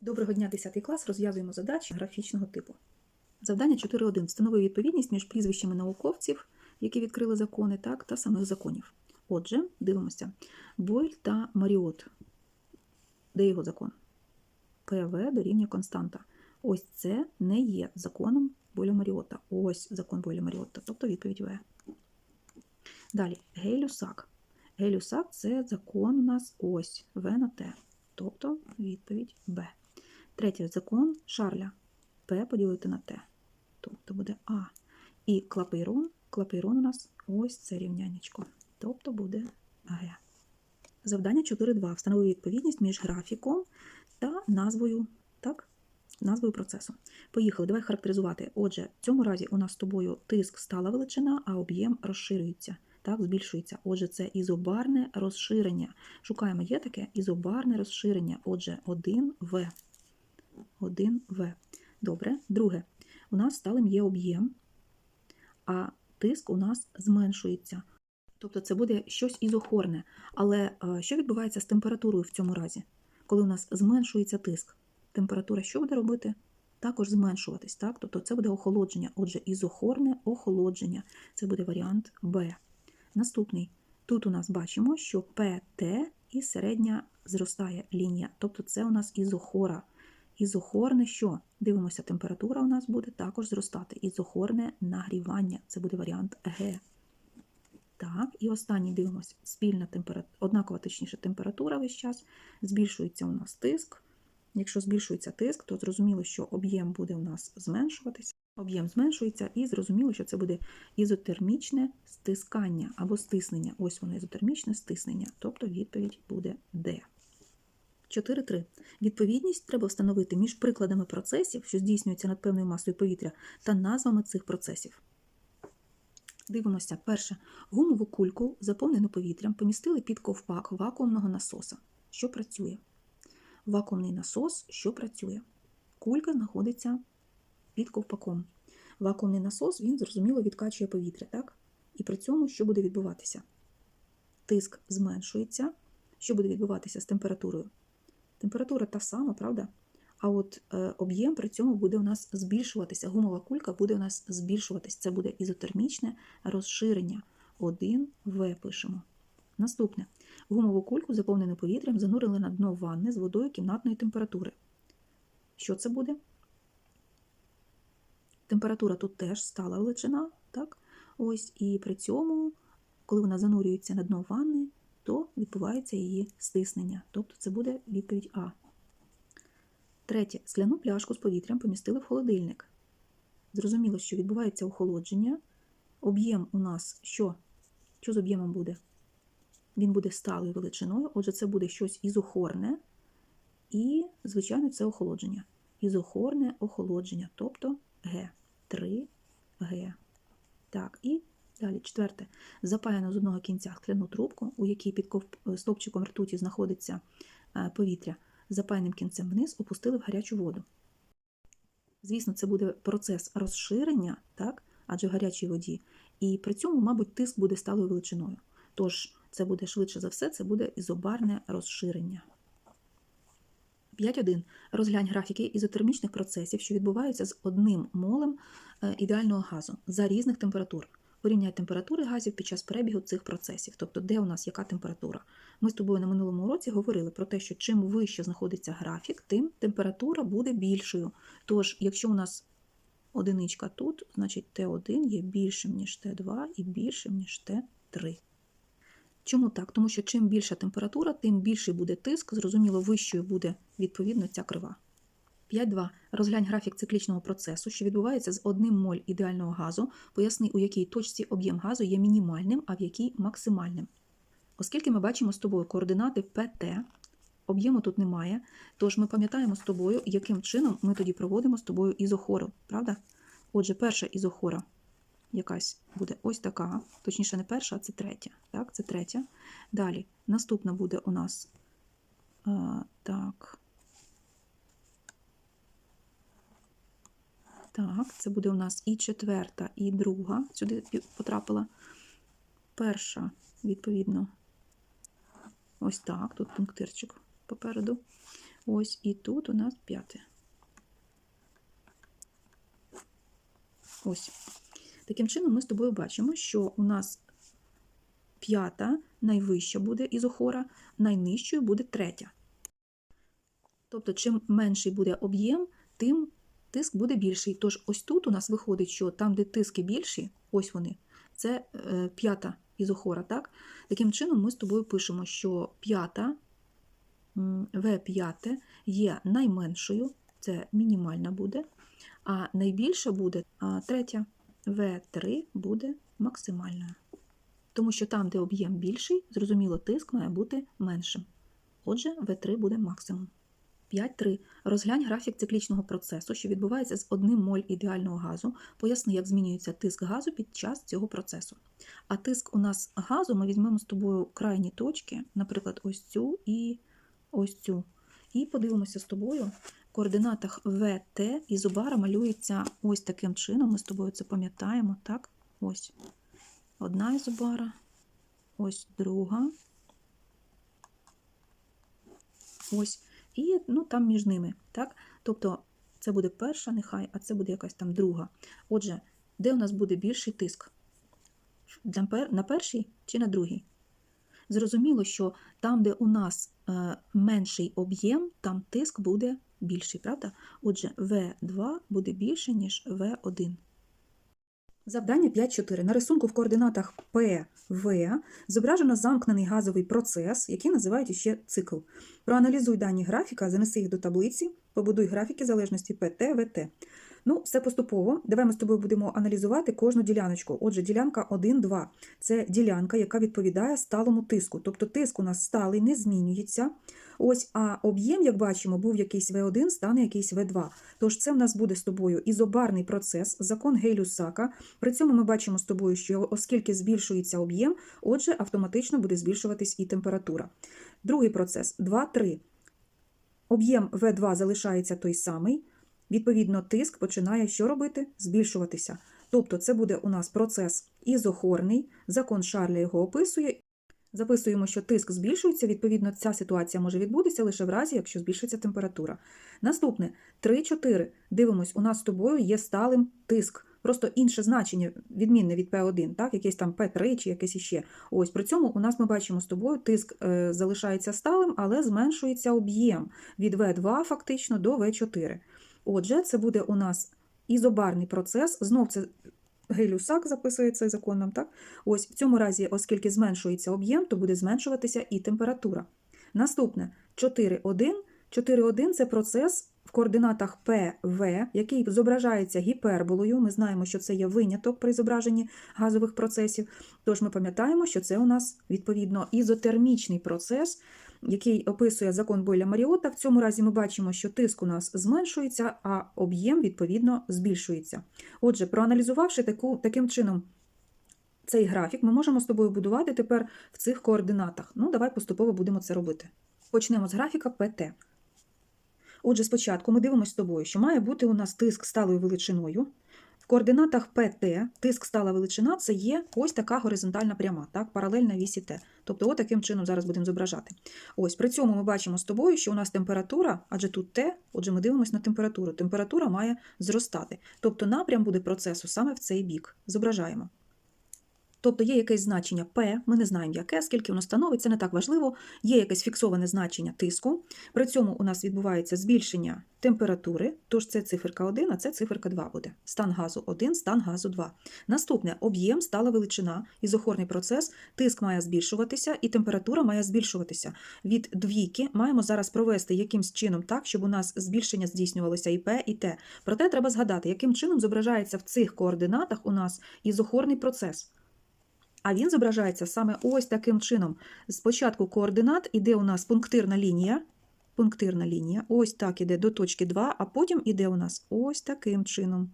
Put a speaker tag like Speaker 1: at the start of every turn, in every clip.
Speaker 1: Доброго дня, 10 клас. Розв'язуємо задачі графічного типу. Завдання 4.1. Встанови відповідність між прізвищами науковців, які відкрили закони, так, та самих законів. Отже, дивимося. Бойль та Маріот. Де його закон? ПВ дорівнює константа. Ось це не є законом Бойля Маріота. Ось закон Бойля Маріота, тобто відповідь В. Далі, Гей-Люсак. Гей-Люсак – це закон у нас ось В на Т, тобто відповідь Б. Третій закон Шарля. П поділити на Т. Тобто буде А. І клапейрон. Клапейрон у нас ось це рівнянечко. Тобто буде Г. Завдання 4.2. Встанови відповідність між графіком та назвою, так? назвою процесу. Поїхали, давай характеризувати. Отже, в цьому разі у нас з тобою тиск стала величина, а об'єм розширюється. Так, збільшується. Отже, це ізобарне розширення. Шукаємо, є таке ізобарне розширення. Отже, 1В. 1В. Добре. Друге, у нас сталим є об'єм, а тиск у нас зменшується. Тобто це буде щось ізохорне. Але е, що відбувається з температурою в цьому разі? Коли у нас зменшується тиск, температура що буде робити? Також зменшуватись. Так? Тобто це буде охолодження. Отже, ізохорне охолодження. Це буде варіант Б. Наступний. Тут у нас бачимо, що ПТ і середня зростає лінія. Тобто це у нас ізохора. Ізохорне що? Дивимося, температура у нас буде також зростати. Ізохорне нагрівання. Це буде варіант Г. Так, і останній дивимося, спільна температура, однакова точніше температура весь час. Збільшується у нас тиск. Якщо збільшується тиск, то зрозуміло, що об'єм буде у нас зменшуватися. Об'єм зменшується, і зрозуміло, що це буде ізотермічне стискання або стиснення. Ось воно ізотермічне стиснення, тобто відповідь буде Д. 4.3. Відповідність треба встановити між прикладами процесів, що здійснюються над певною масою повітря, та назвами цих процесів. Дивимося, перше. Гумову кульку, заповнену повітрям, помістили під ковпак вакуумного насоса, що працює. Вакуумний насос, що працює. Кулька знаходиться під ковпаком. Вакуумний насос, він, зрозуміло, відкачує повітря, так? І при цьому що буде відбуватися? Тиск зменшується. Що буде відбуватися з температурою? Температура та сама, правда? А от е, об'єм при цьому буде у нас збільшуватися. Гумова кулька буде у нас збільшуватися. Це буде ізотермічне розширення. 1В пишемо. Наступне. Гумову кульку, заповнену повітрям, занурили на дно ванни з водою кімнатної температури. Що це буде? Температура тут теж стала величина, так? Ось, і при цьому, коли вона занурюється на дно ванни, то відбувається її стиснення. Тобто це буде відповідь А. Третє. Скляну пляшку з повітрям помістили в холодильник. Зрозуміло, що відбувається охолодження. Об'єм у нас що? Що з об'ємом буде? Він буде сталою величиною, отже, це буде щось ізохорне. І, звичайно, це охолодження. Ізохорне охолодження, тобто Г. 3Г. Так, і далі четверте. Запаяно з одного кінця скляну трубку, у якій під стовпчиком ртуті знаходиться повітря запайним кінцем вниз опустили в гарячу воду. Звісно, це буде процес розширення, так, адже в гарячій воді, і при цьому, мабуть, тиск буде сталою величиною. Тож, це буде швидше за все, це буде ізобарне розширення. 5.1. Розглянь графіки ізотермічних процесів, що відбуваються з одним молем ідеального газу за різних температур. Порівняй температури газів під час перебігу цих процесів, тобто де у нас яка температура. Ми з тобою на минулому уроці говорили про те, що чим вище знаходиться графік, тим температура буде більшою. Тож, якщо у нас одиничка тут, значить Т1 є більшим, ніж Т2 і більшим, ніж Т3. Чому так? Тому що чим більша температура, тим більший буде тиск, зрозуміло, вищою буде відповідно ця крива. 5.2. Розглянь графік циклічного процесу, що відбувається з одним моль ідеального газу. Поясни, у якій точці об'єм газу є мінімальним, а в якій максимальним. Оскільки ми бачимо з тобою координати ПТ, об'єму тут немає, тож ми пам'ятаємо з тобою, яким чином ми тоді проводимо з тобою ізохору, правда? Отже, перша ізохора якась буде ось така, точніше, не перша, а це третя. Так, це третя. Далі, наступна буде у нас а, так. Так, це буде у нас і четверта, і друга. Сюди потрапила перша, відповідно, ось так, тут пунктирчик попереду. Ось і тут у нас п'яте. Ось. Таким чином, ми з тобою бачимо, що у нас п'ята найвища буде ізохора, найнижчою буде третя. Тобто, чим менший буде об'єм, тим тиск буде більший. Тож ось тут у нас виходить, що там, де тиски більші, ось вони, це е, п'ята ізохора. Так? Таким чином, ми з тобою пишемо, що п'ята В5 є найменшою, це мінімальна буде, а найбільша буде а третя В3 буде максимальною. Тому що там, де об'єм більший, зрозуміло, тиск має бути меншим. Отже, В3 буде максимум. 5.3. Розглянь графік циклічного процесу, що відбувається з одним моль ідеального газу. Поясни, як змінюється тиск газу під час цього процесу. А тиск у нас газу ми візьмемо з тобою крайні точки, наприклад, ось цю і ось цю. І подивимося з тобою. В координатах ВТ ізобара малюється ось таким чином. Ми з тобою це пам'ятаємо, так? Ось. Одна ізобара, ось друга. Ось. І ну, там між ними. так? Тобто це буде перша, нехай, а це буде якась там друга. Отже, де у нас буде більший тиск? На першій чи на другій? Зрозуміло, що там, де у нас е, менший об'єм, там тиск буде більший, правда? Отже, В2 буде більше, ніж В1. Завдання 5.4. На рисунку в координатах ПВ зображено замкнений газовий процес, який називають ще цикл. Проаналізуй дані графіка, занеси їх до таблиці, побудуй графіки залежності ПТ, ВТ. Ну, все поступово. Давай ми з тобою будемо аналізувати кожну діляночку. Отже, ділянка 1-2 – це ділянка, яка відповідає сталому тиску. Тобто тиск у нас сталий, не змінюється. Ось, а об'єм, як бачимо, був якийсь В1, стане якийсь В2. Тож це в нас буде з тобою ізобарний процес, закон Гейлюсака. При цьому ми бачимо з тобою, що оскільки збільшується об'єм, отже, автоматично буде збільшуватись і температура. Другий процес 2-3. Об'єм В2 залишається той самий. Відповідно, тиск починає що робити? Збільшуватися. Тобто це буде у нас процес ізохорний, закон Шарля його описує. Записуємо, що тиск збільшується, відповідно, ця ситуація може відбутися лише в разі, якщо збільшиться температура. Наступне 3-4. Дивимось, у нас з тобою є сталим тиск. Просто інше значення, відмінне від P1, так, якесь там P3 чи якесь іще. Ось при цьому у нас ми бачимо з тобою, тиск е, залишається сталим, але зменшується об'єм від V2 фактично до V4. Отже, це буде у нас ізобарний процес. Знов це Гелюсак записує цей закон так? Ось в цьому разі, оскільки зменшується об'єм, то буде зменшуватися і температура. Наступне 4,1. 4,1 – це процес в координатах ПВ, який зображається гіперболою. Ми знаємо, що це є виняток при зображенні газових процесів. Тож ми пам'ятаємо, що це у нас відповідно ізотермічний процес, який описує закон Бойля Маріота. В цьому разі ми бачимо, що тиск у нас зменшується, а об'єм відповідно збільшується. Отже, проаналізувавши таку, таким чином цей графік, ми можемо з тобою будувати тепер в цих координатах. Ну, давай поступово будемо це робити. Почнемо з графіка ПТ. Отже, спочатку ми дивимося з тобою, що має бути у нас тиск сталою величиною. Координатах ПТ тиск стала величина це є ось така горизонтальна пряма, так, паралельна вісі Т. Тобто, таким чином зараз будемо зображати. Ось при цьому ми бачимо з тобою, що у нас температура, адже тут Т, отже, ми дивимося на температуру. Температура має зростати. Тобто напрям буде процесу саме в цей бік. Зображаємо. Тобто є якесь значення P, ми не знаємо яке, скільки воно становить, це не так важливо. Є якесь фіксоване значення тиску. При цьому у нас відбувається збільшення температури, тож це циферка 1, а це циферка 2 буде. Стан газу 1, стан газу 2. Наступне об'єм, стала величина, ізохорний процес, тиск має збільшуватися і температура має збільшуватися. Від двійки маємо зараз провести якимсь чином так, щоб у нас збільшення здійснювалося і P, і T. Проте треба згадати, яким чином зображається в цих координатах у нас ізохорний процес. А він зображається саме ось таким чином. Спочатку координат іде у нас пунктирна лінія. Пунктирна лінія. Ось так іде до точки 2, а потім іде у нас ось таким чином.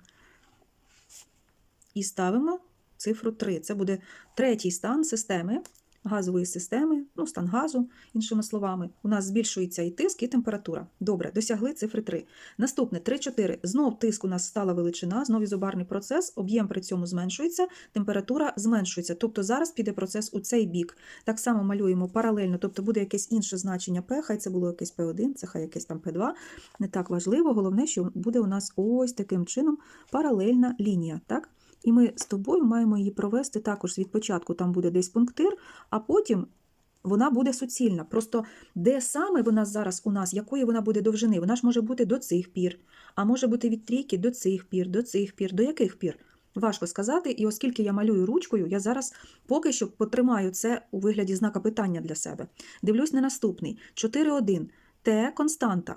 Speaker 1: І ставимо цифру 3. Це буде третій стан системи. Газової системи, ну, стан газу, іншими словами, у нас збільшується і тиск, і температура. Добре, досягли цифри 3. Наступне 3-4. Знов тиск у нас стала величина, знов ізобарний процес, об'єм при цьому зменшується, температура зменшується. Тобто зараз піде процес у цей бік. Так само малюємо паралельно, тобто буде якесь інше значення P, хай це було якесь P1, це хай якесь там P2. Не так важливо. Головне, що буде у нас ось таким чином паралельна лінія. так? І ми з тобою маємо її провести також від початку, там буде десь пунктир, а потім вона буде суцільна. Просто де саме вона зараз у нас, якої вона буде довжини? Вона ж може бути до цих пір, а може бути від трійки до цих пір, до цих пір, до яких пір? Важко сказати, і оскільки я малюю ручкою, я зараз поки що потримаю це у вигляді знака питання для себе. Дивлюсь на наступний. 4.1. Т константа.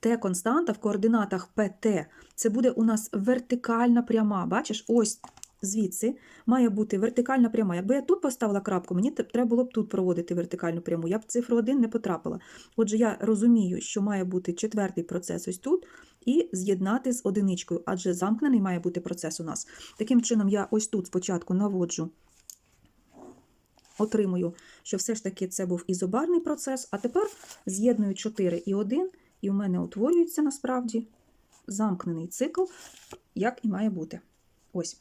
Speaker 1: Т константа в координатах ПТ. Це буде у нас вертикальна пряма. Бачиш, ось звідси має бути вертикальна пряма. Якби я тут поставила крапку, мені треба було б тут проводити вертикальну пряму. Я б цифру 1 не потрапила. Отже, я розумію, що має бути четвертий процес ось тут, і з'єднати з одиничкою, адже замкнений має бути процес у нас. Таким чином, я ось тут спочатку наводжу, отримую, що все ж таки це був ізобарний процес, а тепер з'єдную 4 і 1, і у мене утворюється насправді замкнений цикл, як і має бути. Ось.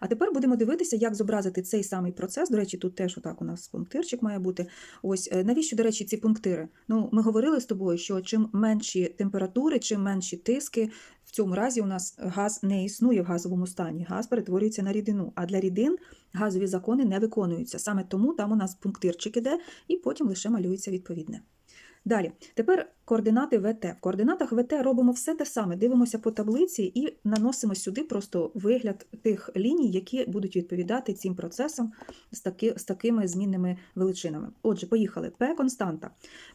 Speaker 1: А тепер будемо дивитися, як зобразити цей самий процес. До речі, тут теж отак у нас пунктирчик має бути. Ось е, навіщо, до речі, ці пунктири? Ну, ми говорили з тобою, що чим менші температури, чим менші тиски, в цьому разі у нас газ не існує в газовому стані. Газ перетворюється на рідину. А для рідин газові закони не виконуються. Саме тому там у нас пунктирчик іде, і потім лише малюється відповідне. Далі, тепер координати ВТ. В координатах ВТ робимо все те саме. Дивимося по таблиці і наносимо сюди просто вигляд тих ліній, які будуть відповідати цим процесам з, таки, з такими змінними величинами. Отже, поїхали. P константа.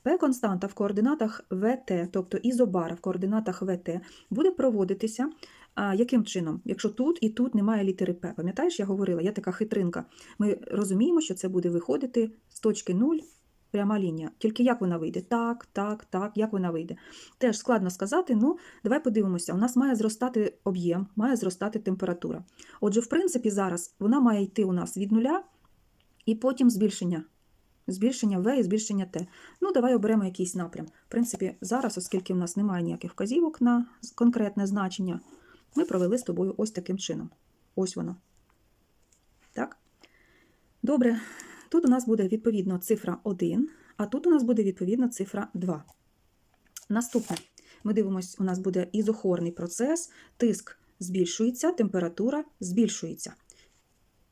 Speaker 1: P константа в координатах ВТ, тобто ізобара в координатах ВТ, буде проводитися. А яким чином? Якщо тут і тут немає літери П. Пам'ятаєш, я говорила, я така хитринка. Ми розуміємо, що це буде виходити з точки 0 пряма лінія. Тільки як вона вийде? Так, так, так, як вона вийде? Теж складно сказати. Ну, давай подивимося. У нас має зростати об'єм, має зростати температура. Отже, в принципі, зараз вона має йти у нас від нуля і потім збільшення. Збільшення В і збільшення Т. Ну, давай оберемо якийсь напрям. В принципі, зараз, оскільки в нас немає ніяких вказівок на конкретне значення, ми провели з тобою ось таким чином. Ось воно. Так? Добре. Тут у нас буде відповідно цифра 1, а тут у нас буде відповідно цифра 2. Наступне. Ми дивимося, у нас буде ізохорний процес, тиск збільшується, температура збільшується.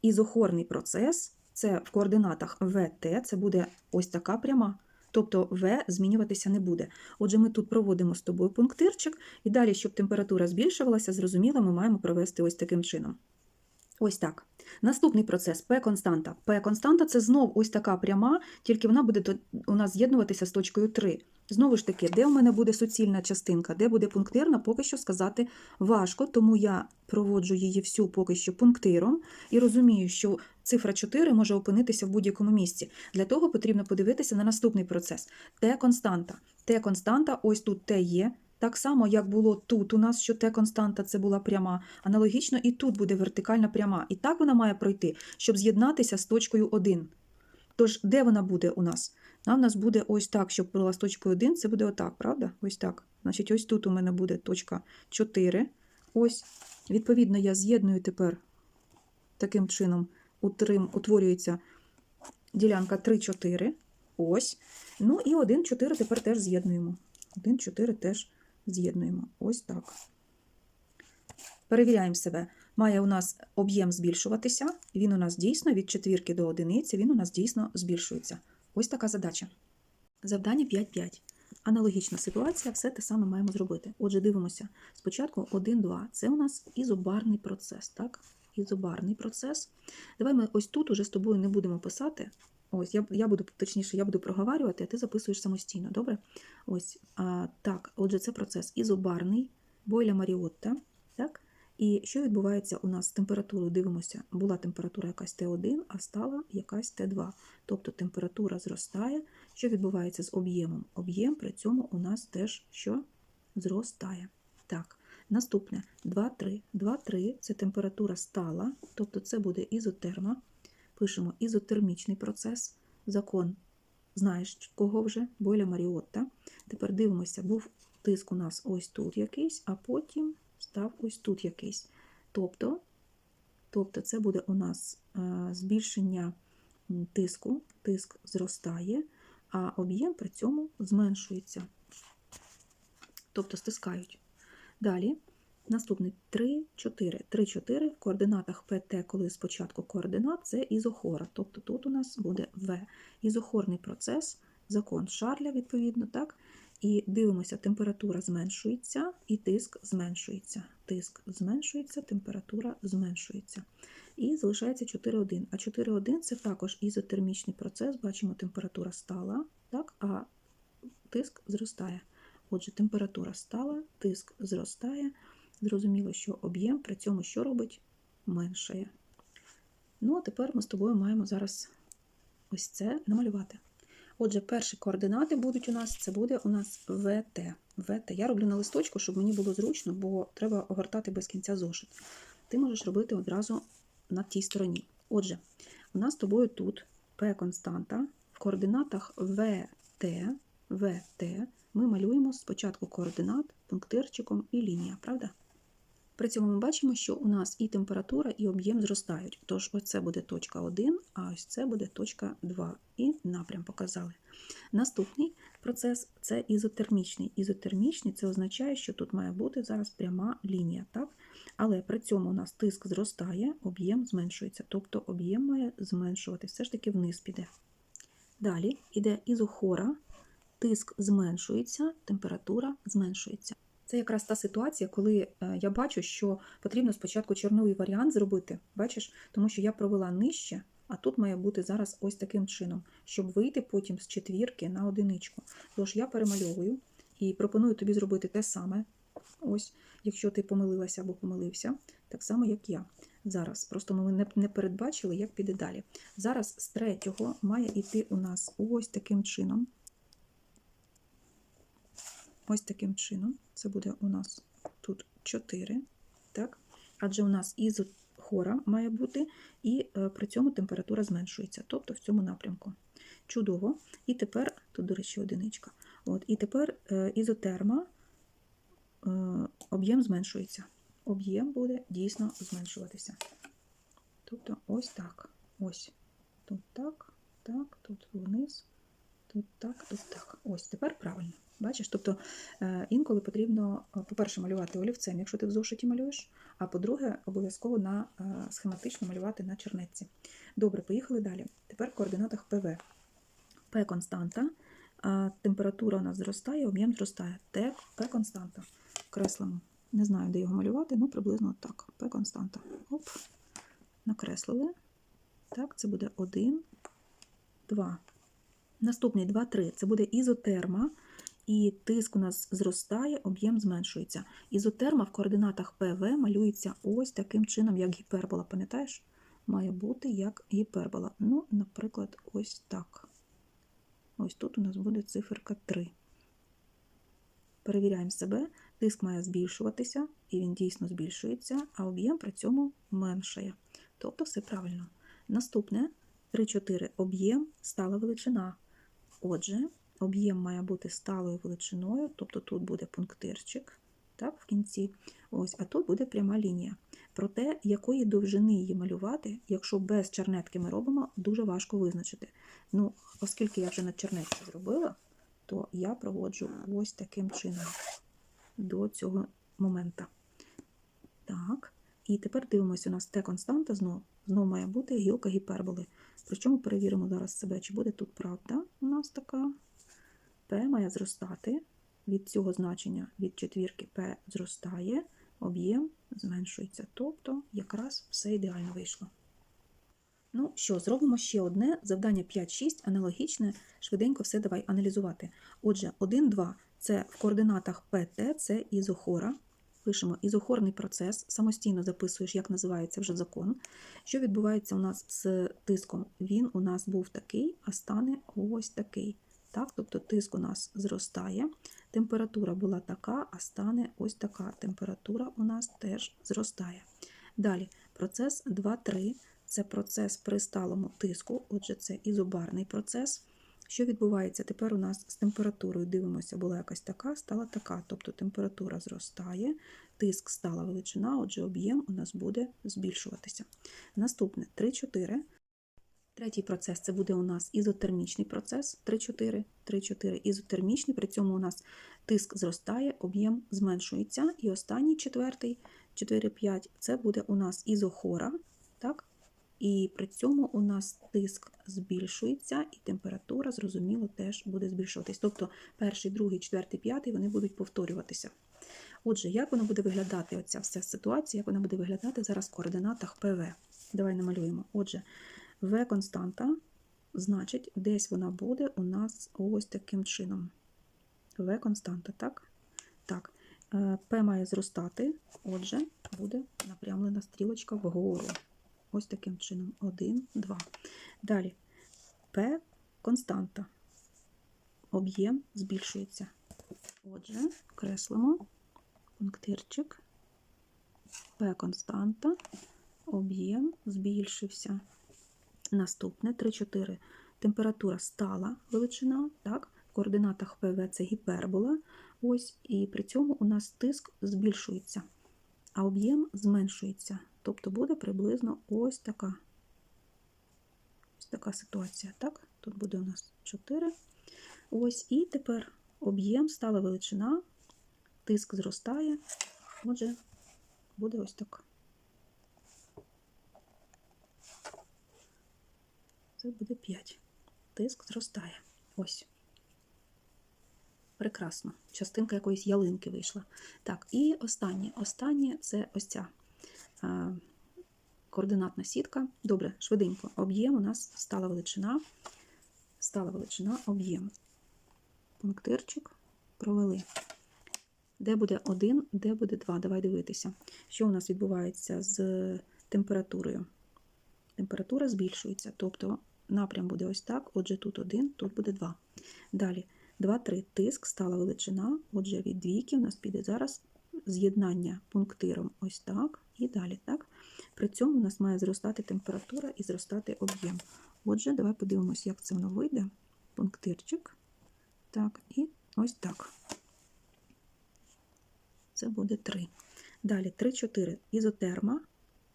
Speaker 1: Ізохорний процес це в координатах ВТ, це буде ось така пряма. Тобто В змінюватися не буде. Отже, ми тут проводимо з тобою пунктирчик, і далі, щоб температура збільшувалася, зрозуміло, ми маємо провести ось таким чином. Ось так. Наступний процес P константа. P константа це знов ось така пряма, тільки вона буде у нас з'єднуватися з точкою 3. Знову ж таки, де у мене буде суцільна частинка, де буде пунктирна, поки що сказати важко, тому я проводжу її всю поки що пунктиром і розумію, що цифра 4 може опинитися в будь-якому місці. Для того потрібно подивитися на наступний процес. Т константа. Т константа, ось тут Т є. Так само, як було тут у нас, що Т константа це була пряма. Аналогічно і тут буде вертикальна пряма. І так вона має пройти, щоб з'єднатися з точкою 1. Тож, де вона буде у нас? Вона в нас буде ось так, щоб була з точкою 1, це буде отак, правда? Ось так. Значить, ось тут у мене буде точка 4. Ось. Відповідно, я з'єдную тепер таким чином, утрим, утворюється ділянка 3-4. Ось. Ну і 1-4 тепер теж з'єднуємо. 1-4 теж з'єднуємо. Ось так. Перевіряємо себе. Має у нас об'єм збільшуватися. Він у нас дійсно від четвірки до одиниці, він у нас дійсно збільшується. Ось така задача. Завдання 5.5. Аналогічна ситуація, все те саме маємо зробити. Отже, дивимося. Спочатку 1-2. Це у нас ізобарний процес, так? Ізобарний процес. Давай ми ось тут уже з тобою не будемо писати. Ось, я, я буду, точніше, я буду проговарювати, а ти записуєш самостійно, добре? Ось, а, так, отже, це процес ізобарний, бойля Маріотта, так? І що відбувається у нас з температурою? Дивимося, була температура якась Т1, а стала якась Т2. Тобто температура зростає. Що відбувається з об'ємом? Об'єм при цьому у нас теж що? Зростає. Так, наступне 2,3. 2,3 це температура стала, тобто це буде ізотерма. Пишемо ізотермічний процес. закон знаєш кого вже, Бойля Маріотта. Тепер дивимося, був тиск у нас ось тут якийсь, а потім став ось тут якийсь. Тобто, тобто це буде у нас е, збільшення тиску, тиск зростає, а об'єм при цьому зменшується. Тобто стискають. Далі, наступний 3, 4. 3, 4 в координатах ПТ, коли спочатку координат, це ізохора. Тобто тут у нас буде В. Ізохорний процес, закон Шарля, відповідно, так? І дивимося, температура зменшується і тиск зменшується. Тиск зменшується, температура зменшується. І залишається 4,1. А 4,1 це також ізотермічний процес. Бачимо, температура стала, так? а тиск зростає. Отже, температура стала, тиск зростає. Зрозуміло, що об'єм при цьому що робить? Меншає. Ну, а тепер ми з тобою маємо зараз ось це намалювати. Отже, перші координати будуть у нас, це буде у нас ВТ. ВТ. Я роблю на листочку, щоб мені було зручно, бо треба огортати без кінця зошит. Ти можеш робити одразу на тій стороні. Отже, у нас з тобою тут P константа. В координатах ВТ, ВТ ми малюємо спочатку координат пунктирчиком і лінія, правда? При цьому ми бачимо, що у нас і температура, і об'єм зростають. Тож ось це буде точка 1, а ось це буде точка 2. І напрям показали. Наступний процес це ізотермічний. Ізотермічний це означає, що тут має бути зараз пряма лінія. так? Але при цьому у нас тиск зростає, об'єм зменшується. Тобто об'єм має зменшувати, все ж таки вниз піде. Далі йде ізохора, тиск зменшується, температура зменшується. Це якраз та ситуація, коли е, я бачу, що потрібно спочатку чорновий варіант зробити, бачиш, тому що я провела нижче, а тут має бути зараз ось таким чином, щоб вийти потім з четвірки на одиничку. Тож я перемальовую і пропоную тобі зробити те саме. Ось, якщо ти помилилася або помилився, так само, як я. Зараз. Просто ми не, не передбачили, як піде далі. Зараз з третього має йти у нас ось таким чином. Ось таким чином. Це буде у нас тут 4. Так? Адже у нас ізохора має бути, і е, при цьому температура зменшується, тобто в цьому напрямку. Чудово. І тепер, тут, до речі, одиничка. От, І тепер е, ізотерма, е, об'єм зменшується. Об'єм буде дійсно зменшуватися. Тобто ось так. Ось. Тут так, так, тут вниз, тут так, тут так. Ось тепер правильно. Бачиш? Тобто е, інколи потрібно, е, по-перше, малювати олівцем, якщо ти в зошиті малюєш, а по-друге, обов'язково на е, схематично малювати на чернетці. Добре, поїхали далі. Тепер в координатах ПВ. П константа, температура у нас зростає, об'єм зростає. Т, П константа. Креслимо. Не знаю, де його малювати, ну приблизно так. П константа. Оп. Накреслили. Так, це буде 1, 2. Наступний 2, 3. Це буде ізотерма. І тиск у нас зростає, об'єм зменшується. Ізотерма в координатах ПВ малюється ось таким чином, як гіпербола. Пам'ятаєш? Має бути як гіпербола. Ну, наприклад, ось так. Ось тут у нас буде циферка 3. Перевіряємо себе. Тиск має збільшуватися, і він дійсно збільшується, а об'єм при цьому меншає. Тобто все правильно. Наступне 3-4 об'єм стала величина. Отже, об'єм має бути сталою величиною, тобто тут буде пунктирчик так, в кінці, ось, а тут буде пряма лінія. Проте, якої довжини її малювати, якщо без чернетки ми робимо, дуже важко визначити. Ну, Оскільки я вже на чернетці зробила, то я проводжу ось таким чином до цього моменту. Так, і тепер дивимося, у нас Т константа знову. Знову має бути гілка гіперболи. Причому перевіримо зараз себе, чи буде тут правда у нас така. P має зростати від цього значення від четвірки P зростає, об'єм зменшується. Тобто, якраз все ідеально вийшло. Ну що, зробимо ще одне завдання 5-6, аналогічне, швиденько все давай аналізувати. Отже, 1-2 це в координатах PT, це ізохора. Пишемо ізохорний процес, самостійно записуєш, як називається вже закон. Що відбувається у нас з тиском? Він у нас був такий, а стане ось такий. Так? Тобто тиск у нас зростає, температура була така, а стане ось така. Температура у нас теж зростає. Далі, процес 2-3 це процес при сталому тиску, отже, це ізобарний процес. Що відбувається? Тепер у нас з температурою дивимося, була якась така, стала така. Тобто температура зростає, тиск стала величина, отже, об'єм у нас буде збільшуватися. Наступне 3-4. Третій процес це буде у нас ізотермічний процес 3-4, 3-4 ізотермічний, при цьому у нас тиск зростає, об'єм зменшується. І останній четвертий, 4-5, це буде у нас ізохора, так? І при цьому у нас тиск збільшується, і температура, зрозуміло, теж буде збільшуватись. Тобто перший, другий, четвертий, п'ятий вони будуть повторюватися. Отже, як воно буде виглядати, оця вся ситуація, як вона буде виглядати зараз в координатах ПВ? Давай намалюємо. Отже, В константа, значить, десь вона буде у нас ось таким чином. В константа, так? Так. Е, П має зростати, отже, буде напрямлена стрілочка вгору. Ось таким чином. 1, 2. Далі. П константа. Об'єм збільшується. Отже, креслимо пунктирчик. П константа. Об'єм збільшився. Наступне 3-4. Температура стала величина. так? В координатах ПВ це гіпербола. Ось, і при цьому у нас тиск збільшується, а об'єм зменшується. Тобто буде приблизно ось така. Ось така ситуація. Так? Тут буде у нас 4. Ось, і тепер об'єм стала величина, тиск зростає. Отже, буде ось так. Це буде 5. Тиск зростає. Ось. Прекрасно. Частинка якоїсь ялинки вийшла. Так, і останнє. Останнє це ось ця координатна сітка. Добре, швиденько. Об'єм у нас стала величина. Стала величина, об'єм. Пунктирчик провели. Де буде 1, де буде 2. Давай дивитися. Що у нас відбувається з температурою? Температура збільшується, тобто напрям буде ось так. Отже, тут 1, тут буде 2. Далі 2-3 тиск стала величина. Отже, від двійки у нас піде зараз з'єднання пунктиром ось так і далі. так. При цьому у нас має зростати температура і зростати об'єм. Отже, давай подивимося, як це воно вийде. Пунктирчик. Так, і ось так. Це буде 3. Далі 3-4 ізотерма.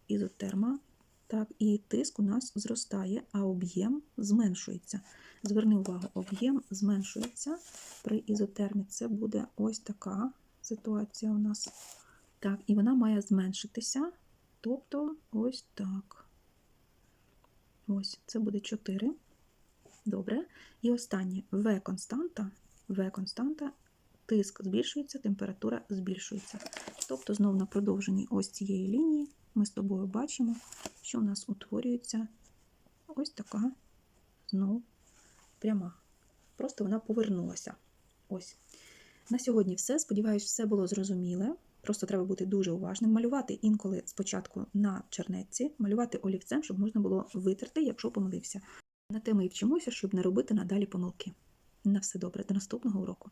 Speaker 1: Ізотерма. Так, і тиск у нас зростає, а об'єм зменшується. Зверни увагу, об'єм зменшується при ізотермі. Це буде ось така ситуація у нас. Так, і вона має зменшитися. Тобто ось так. Ось, це буде 4. Добре. І останнє В константа. В константа, тиск збільшується, температура збільшується. Тобто, знову на продовженні ось цієї лінії ми з тобою бачимо, що у нас утворюється ось така знову пряма. Просто вона повернулася. Ось. На сьогодні все. Сподіваюсь, все було зрозуміле. Просто треба бути дуже уважним. Малювати інколи спочатку на чернетці, малювати олівцем, щоб можна було витерти, якщо помилився. На те ми і вчимося, щоб не робити надалі помилки. На все добре, до наступного уроку.